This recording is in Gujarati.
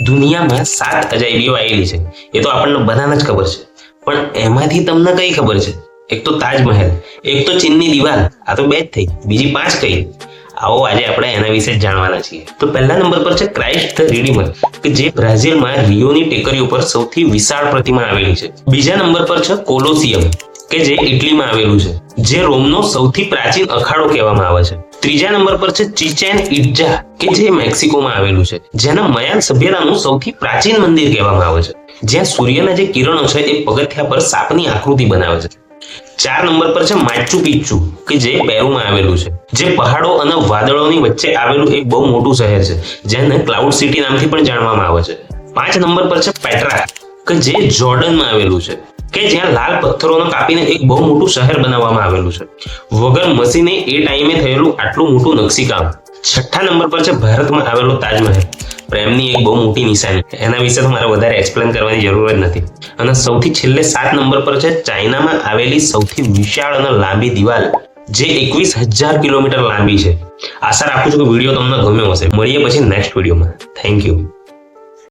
દુનિયામાં સાત અજાયબીઓ આવેલી છે. એ તો આપણને બધાને જ ખબર છે. પણ એમાંથી તમને કઈ ખબર છે? એક તો તાજમહેલ, એક તો ચીનની દિવાલ, આ તો બે જ થઈ. બીજી પાંચ કઈ? આવો આજે આપણે એના વિશે જાણવાના છીએ. તો પહેલા નંબર પર છે ક્રાઇસ્ટ ધ રિડીમર, કે જે બ્રાઝિલમાં રિયોની ટેકરી ઉપર સૌથી વિશાળ પ્રતિમા આવેલી છે. બીજા નંબર પર છે કોલોસિયમ, કે જે ઇટલીમાં આવેલું છે, જે રોમનો સૌથી પ્રાચીન અખાડો કહેવામાં આવે છે. ત્રીજા નંબર પર છે ચિચેન ઇટ્જા કે જે મેક્સિકોમાં આવેલું છે. જેના મયાન સભ્યતાનું સૌથી પ્રાચીન મંદિર કહેવામાં આવે છે. જ્યાં સૂર્યના જે કિરણો છે એ પગથિયા પર સાપની આકૃતિ બનાવે છે. ચાર નંબર પર છે માચુ પિચ્ચુ, કે જે પેરુમાં આવેલું છે. જે પહાડો અને વાદળોની વચ્ચે આવેલું એક બહુ મોટું શહેર છે, જેને ક્લાઉડ સિટી નામથી પણ જાણવામાં આવે છે. પાંચ નંબર પર છે પેટ્રા, કે જે જોર્ડનમાં આવેલું છે. કે જ્યાં લાલ પથ્થરોને કાપીને એક બહુ મોટું શહેર બનાવવામાં આવેલું છે. વગર મશીને એ ટાઈમે થયેલું આટલું મોટું નકશીકામ. છઠ્ઠા નંબર પર છે ભારતમાં આવેલો તાજમહેલ. પ્રેમની એક બહુ મોટી નિશાની. એના વિશે તો મારે વધારે એક્સપ્લેન કરવાની જરૂર જ નથી. અને સૌથી છેલ્લે સાત નંબર પર છે ચાઇનામાં આવેલી સૌથી વિશાળ અને લાંબી દિવાલ, જે એકવીસ હજાર કિલોમીટર લાંબી છે. આશા રાખું છું કે વીડિયો તમને ગમ્યો હશે. મળીએ પછી નેક્સ્ટ વિડીયોમાં થેન્ક યુ